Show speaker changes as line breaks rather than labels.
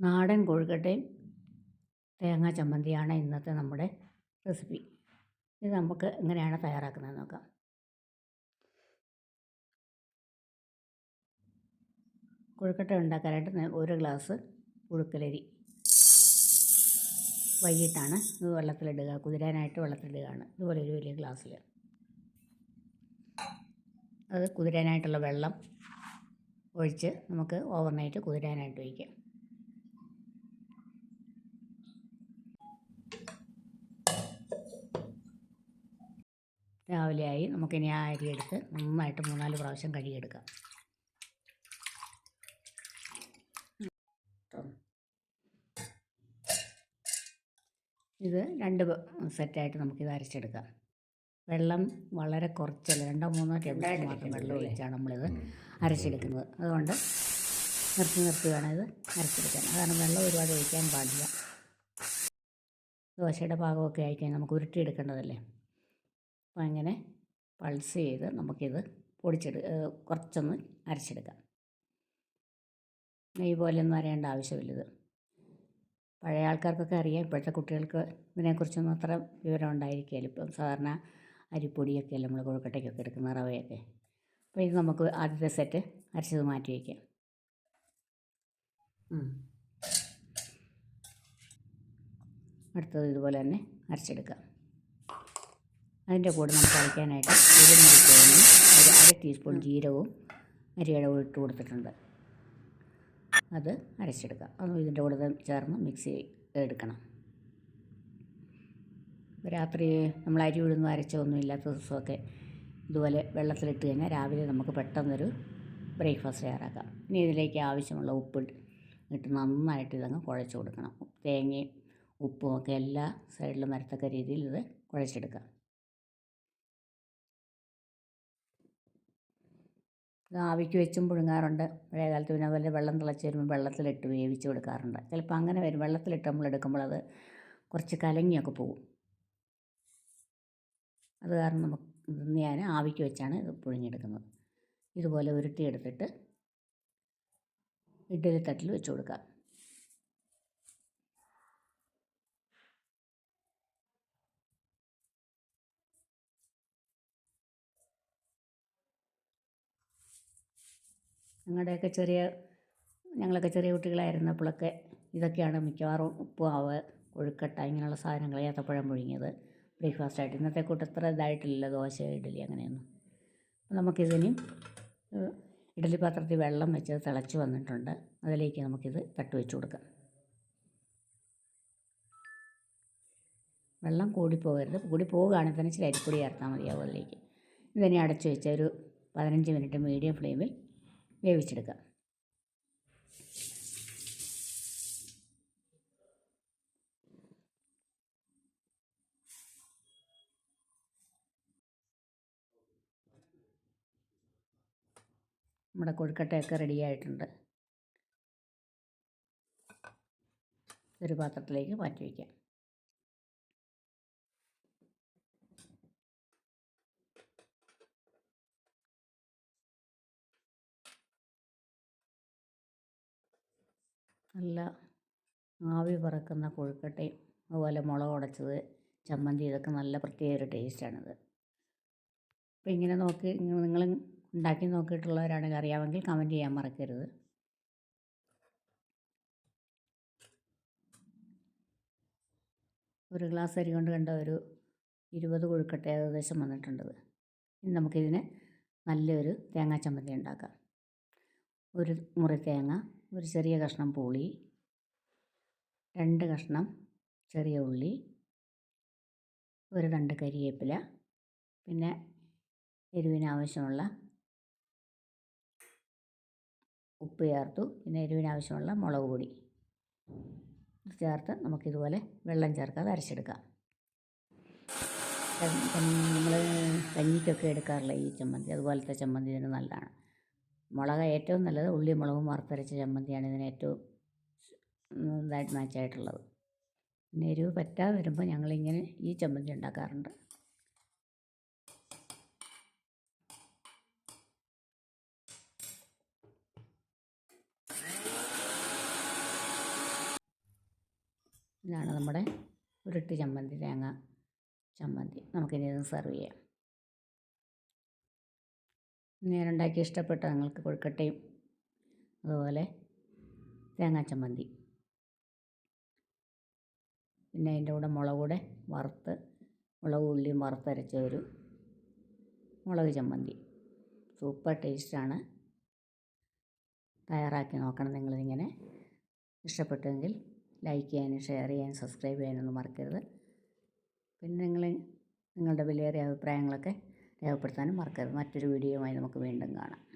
നാടൻ കോഴിക്കട്ടയും തേങ്ങാ ചമ്മന്തിയാണ് ഇന്നത്തെ നമ്മുടെ റെസിപ്പി. ഇത് നമുക്ക് എങ്ങനെയാണ് തയ്യാറാക്കുന്നത് നോക്കാം. കൊഴുക്കട്ട ഉണ്ടാക്കാനായിട്ട് ഒരു ഗ്ലാസ് പുഴുക്കലരി വൈകിട്ടാണ് ഇത് വെള്ളത്തിലിടുക. കുതിരാനായിട്ട് വെള്ളത്തിലിടുകയാണ്. ഇതുപോലെ ഒരു വലിയ ഗ്ലാസ്സിൽ അത് കുതിരാനായിട്ടുള്ള വെള്ളം ഒഴിച്ച് നമുക്ക് ഓവർനൈറ്റ് കുതിരാനായിട്ട് വയ്ക്കാം. രാവിലെ ആയി നമുക്കിനി ആ അരി എടുത്ത് നന്നായിട്ട് മൂന്നാൽ പ്രാവശ്യം കഴുകിയെടുക്കാം. ഇത് രണ്ട് സെറ്റായിട്ട് നമുക്കിത് അരച്ചെടുക്കാം. വെള്ളം വളരെ കുറച്ചല്ല? രണ്ടോ മൂന്നോ ടേബിൾ സ്പൂൺ മാത്രം വെള്ളം ഒഴിച്ചാണ് നമ്മളിത് അരച്ചെടുക്കുന്നത്. അതുകൊണ്ട് നിർത്തി നിർത്തി വേണം ഇത് അരച്ചെടുക്കാൻ. അതാണ് വെള്ളം ഒരുപാട് ഒഴിക്കാൻ പാടില്ല. ദോശയുടെ പാകമൊക്കെ ആയിക്കഴിഞ്ഞാൽ നമുക്ക് ഉരുട്ടിയെടുക്കേണ്ടതല്ലേ? അപ്പോൾ അങ്ങനെ പൾസ് ചെയ്ത് നമുക്കിത് പൊടിച്ചെടു കുറച്ചൊന്ന് അരച്ചെടുക്കാം. നെയ്യ് പോലെയൊന്നും അരയേണ്ട ആവശ്യമില്ലത് പഴയ ആൾക്കാർക്കൊക്കെ അറിയാം ഇപ്പോഴത്തെ കുട്ടികൾക്ക് ഇതിനെക്കുറിച്ചൊന്നും അത്ര വിവരം ഉണ്ടായിരിക്കുകയില്ല. ഇപ്പം സാധാരണ അരിപ്പൊടിയൊക്കെ അല്ലേ നമ്മൾ കൊഴുക്കട്ടയ്ക്കൊക്കെ എടുക്കുന്ന റവയൊക്കെ. അപ്പോൾ ഇത് നമുക്ക് ആദ്യത്തെ സെറ്റ് അരച്ചത് മാറ്റി വയ്ക്കാം. അടുത്തത് ഇതുപോലെ തന്നെ അരച്ചെടുക്കാം. അതിന്റെ കൂടെ നമുക്ക് അരയ്ക്കാനായിട്ട് ഒരു മുറിത്തേങ്ങയും ഒരു അര ടീസ്പൂൺ ജീരകവും അരിയുടെ ഇട്ട് കൊടുത്തിട്ടുണ്ട്. അത് അരച്ചെടുക്കാം. അത് ഇതിന്റെ കൂടെ ചേർന്ന് മിക്സ് എടുക്കണം. രാത്രി നമ്മൾ അരി ഉഴുന്ന് അരച്ചൊന്നും ഇല്ലാത്ത ദിവസമൊക്കെ ഇതുപോലെ വെള്ളത്തിലിട്ട് കഴിഞ്ഞാൽ രാവിലെ നമുക്ക് പെട്ടെന്നൊരു ബ്രേക്ക്ഫാസ്റ്റ് തയ്യാറാക്കാം. ഇനി ഇതിലേക്ക് ആവശ്യമുള്ള ഉപ്പ് ഇട്ട് നന്നായിട്ട് ഇതങ്ങ് കുഴച്ച് കൊടുക്കണം. തേങ്ങയും ഉപ്പും ഒക്കെ എല്ലാ സൈഡിലും വരത്തക്ക രീതിയിൽ ഇത് കുഴച്ചെടുക്കാം. ആവിക്ക് വെച്ചും പുഴുങ്ങാറുണ്ട്. പഴയകാലത്ത് പിന്നെ അതുപോലെ വെള്ളം തിളച്ച് വരുമ്പോൾ വെള്ളത്തിലിട്ട് വേവിച്ച് കൊടുക്കാറുണ്ട്. ചിലപ്പോൾ അങ്ങനെ വരും. വെള്ളത്തിലിട്ട് നമ്മൾ എടുക്കുമ്പോൾ അത് കുറച്ച് കലങ്ങിയൊക്കെ പോകും. അത് കാരണം നമുക്ക് ഞാൻ ആവിക്ക് വെച്ചാണ് ഇത് പുഴുങ്ങിയെടുക്കുന്നത്. ഇതുപോലെ ഉരുട്ടിയെടുത്തിട്ട് ഇഡ്ഡലി തട്ടിൽ വെച്ച് കൊടുക്കാം ഞങ്ങളുടെയൊക്കെ ചെറിയ ഞങ്ങളൊക്കെ ചെറിയ കുട്ടികളായിരുന്നപ്പോഴൊക്കെ ഇതൊക്കെയാണ് മിക്കവാറും ഉപ്പുമാവ് കൊഴുക്കട്ട ഇങ്ങനെയുള്ള സാധനങ്ങൾ ഏത്തപ്പഴം പുഴുങ്ങിയത്. ബ്രേക്ക്ഫാസ്റ്റായിട്ട്. ഇന്നത്തെ കൂട്ടത്ര ഇതായിട്ടില്ല ദോശ ഇഡ്ഡലി അങ്ങനെയൊന്നും. നമുക്കിതിന് ഇഡ്ഡലി പാത്രത്തിൽ വെള്ളം വെച്ച് തിളച്ച് വന്നിട്ടുണ്ട്. അതിലേക്ക് നമുക്കിത് തട്ട് വെച്ച് കൊടുക്കാം. വെള്ളം കൂടിപ്പോകരുത്. കൂടി പോവുകയാണെങ്കിൽ തന്നെ ഇച്ചിരി അരിപ്പൊടി ചേർത്താൽ മതിയാവും അതിലേക്ക് ഇതിനെ അടച്ചു വെച്ച ഒരു പതിനഞ്ച് മിനിറ്റ് മീഡിയം ഫ്ലെയിമിൽ വേവിച്ചെടുക്കുക. നമ്മുടെ കൊഴുക്കട്ടയൊക്കെ റെഡി ആയിട്ടുണ്ട്. ഒരു പാത്രത്തിലേക്ക് മാറ്റി വയ്ക്കാം നല്ല ആവി പറക്കുന്ന കൊഴുക്കട്ടയും അതുപോലെ മുളക് ഉടച്ചത് ചമ്മന്തി ഇതൊക്കെ നല്ല പ്രത്യേക ഒരു ടേസ്റ്റാണിത് അപ്പോൾ ഇങ്ങനെ നോക്കി നിങ്ങൾ ഉണ്ടാക്കി നോക്കിയിട്ടുള്ളവരാണെങ്കിൽ അറിയാമെങ്കിൽ കമന്റ് ചെയ്യാൻ മറക്കരുത്. ഒരു ഗ്ലാസ് അരി കൊണ്ട് കണ്ട ഒരു ഇരുപത് കൊഴുക്കട്ട ഏകദേശം വന്നിട്ടുണ്ട് ഇനി നമുക്കിതിന് നല്ലൊരു തേങ്ങാ ചമ്മന്തി ഉണ്ടാക്കാം. ഒരു മുറി തേങ്ങ ഒരു ചെറിയ കഷ്ണം പുളി രണ്ട് കഷ്ണം ചെറിയ ഉള്ളി ഒരു രണ്ട് കരിവേപ്പില പിന്നെ എരിവിന് ആവശ്യമുള്ള ഉപ്പ് ചേർത്തു പിന്നെ എരിവിന് ആവശ്യമുള്ള മുളക് പൊടി. ചേർത്ത് നമുക്കിതുപോലെ വെള്ളം ചേർക്കാതെ അരച്ചെടുക്കാം. നമ്മൾ കഞ്ഞിക്കൊക്കെ എടുക്കാറില്ല ഈ ചമ്മന്തി? അതുപോലത്തെ ചമ്മന്തി ഇതിന് നല്ലതാണ്. മുളക് ഏറ്റവും നല്ലത് ഉള്ളി മുളകും വറുത്തരച്ച ചമ്മന്തിയാണ് ഇതിന് ഏറ്റവും ഇതായിട്ട് മാച്ചായിട്ടുള്ളത് പിന്നെ എരിവ് പറ്റാതെ വരുമ്പോൾ ഞങ്ങളിങ്ങനെ ഈ ചമ്മന്തി ഉണ്ടാക്കാറുണ്ട്. ഇതാണ് നമ്മുടെ ഉരുട്ടി ചമ്മന്തി തേങ്ങ ചമ്മന്തി. നമുക്കിനി സെർവ് ചെയ്യാം. ഞാൻ ഉണ്ടാക്കി ഇഷ്ടപ്പെട്ട നിങ്ങൾക്ക് കൊഴുക്കട്ടയും അതുപോലെ തേങ്ങാ ചമ്മന്തി. പിന്നെ അതിന്റെ കൂടെ മുളക് കൂടെ വറുത്ത് മുളക് ഉള്ളിയും വറുത്തരച്ച ഒരു മുളക് ചമ്മന്തി. സൂപ്പർ ടേസ്റ്റാണ്. തയ്യാറാക്കി നോക്കണം നിങ്ങളിതിങ്ങനെ ഇഷ്ടപ്പെട്ടെങ്കിൽ ലൈക്ക് ചെയ്യാനും ഷെയർ ചെയ്യാനും സബ്സ്ക്രൈബ് ചെയ്യാനൊന്നും മറക്കരുത്. പിന്നെ നിങ്ങൾ നിങ്ങളുടെ വിലയേറിയ അഭിപ്രായങ്ങളൊക്കെ രേഖപ്പെടുത്താനും മറക്കരുത്. മറ്റൊരു വീഡിയോയുമായി നമുക്ക് വീണ്ടും കാണാം.